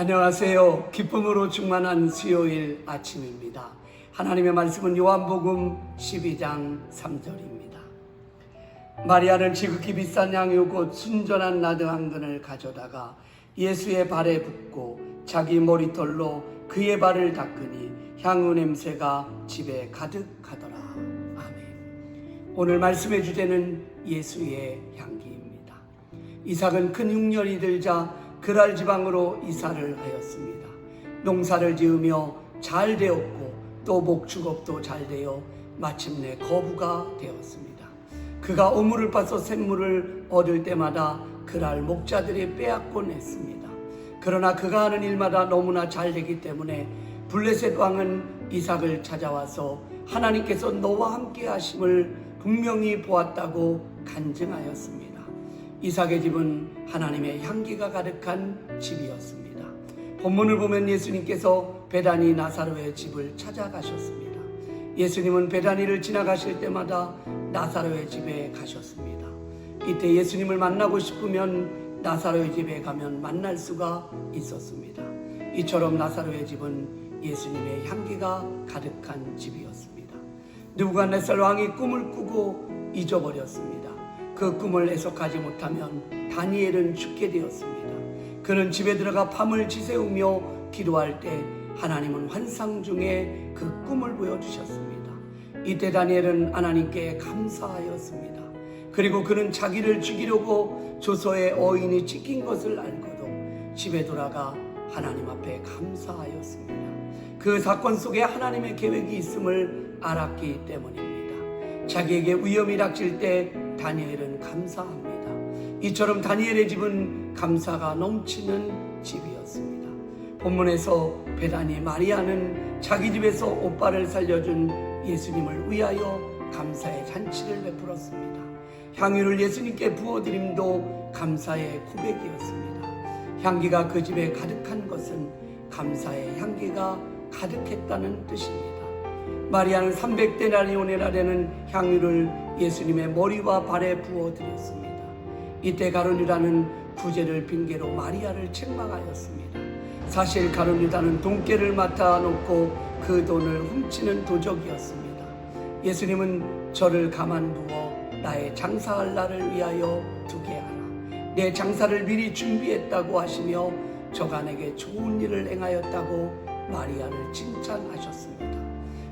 안녕하세요. 기쁨으로 충만한 수요일 아침입니다. 하나님의 말씀은 요한복음 12장 3절입니다. 마리아는 지극히 비싼 양유 곧 순전한 나드 한 근을 가져다가 예수의 발에 붓고 자기 머리털로 그의 발을 닦으니 향유 냄새가 집에 가득하더라. 아멘. 오늘 말씀의 주제는 예수의 향기입니다. 이삭은 큰 흉년이 들자 그랄 지방으로 이사를 하였습니다. 농사를 지으며 잘 되었고 또 목축업도 잘 되어 마침내 거부가 되었습니다. 그가 오물을 파서 샘물을 얻을 때마다 그랄 목자들이 빼앗곤 했습니다. 그러나 그가 하는 일마다 너무나 잘 되기 때문에 블레셋 왕은 이삭을 찾아와서 하나님께서 너와 함께 하심을 분명히 보았다고 간증하였습니다. 이삭의 집은 하나님의 향기가 가득한 집이었습니다. 본문을 보면 예수님께서 베다니 나사로의 집을 찾아가셨습니다. 예수님은 베다니를 지나가실 때마다 나사로의 집에 가셨습니다. 이때 예수님을 만나고 싶으면 나사로의 집에 가면 만날 수가 있었습니다. 이처럼 나사로의 집은 예수님의 향기가 가득한 집이었습니다. 누부갓네살 왕이 꿈을 꾸고 잊어버렸습니다. 그 꿈을 해석하지 못하면 다니엘은 죽게 되었습니다. 그는 집에 들어가 밤을 지새우며 기도할 때 하나님은 환상 중에 그 꿈을 보여주셨습니다. 이때 다니엘은 하나님께 감사하였습니다. 그리고 그는 자기를 죽이려고 조서에 어인이 찍힌 것을 알고도 집에 돌아가 하나님 앞에 감사하였습니다. 그 사건 속에 하나님의 계획이 있음을 알았기 때문입니다. 자기에게 위험이 닥칠 때 다니엘은 감사합니다. 이처럼 다니엘의 집은 감사가 넘치는 집이었습니다. 본문에서 베다니 마리아는 자기 집에서 오빠를 살려준 예수님을 위하여 감사의 잔치를 베풀었습니다. 향유를 예수님께 부어드림도 감사의 고백이었습니다. 향기가 그 집에 가득한 것은 감사의 향기가 가득했다는 뜻입니다. 마리아는 300데나리온이나 되는 향유를 예수님의 머리와 발에 부어드렸습니다. 이때 가론유다는 구제를 핑계로 마리아를 책망하였습니다. 사실 가론유다는 돈깨를 맡아 놓고 그 돈을 훔치는 도적이었습니다. 예수님은 저를 가만두어 나의 장사할 날을 위하여 두게 하라. 내 장사를 미리 준비했다고 하시며 저가 내게 좋은 일을 행하였다고 마리아를 칭찬하셨습니다.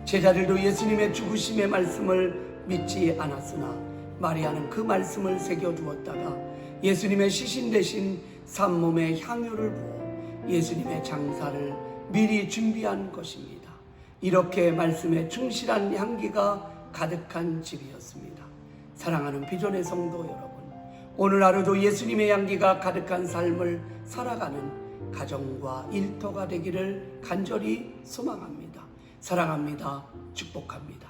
제자들도 예수님의 죽으심의 말씀을 믿지 않았으나 마리아는 그 말씀을 새겨두었다가 예수님의 시신 대신 산몸에 향유를 부어 예수님의 장사를 미리 준비한 것입니다. 이렇게 말씀에 충실한 향기가 가득한 집이었습니다. 사랑하는 비전의 성도 여러분, 오늘 하루도 예수님의 향기가 가득한 삶을 살아가는 가정과 일터가 되기를 간절히 소망합니다. 사랑합니다. 축복합니다.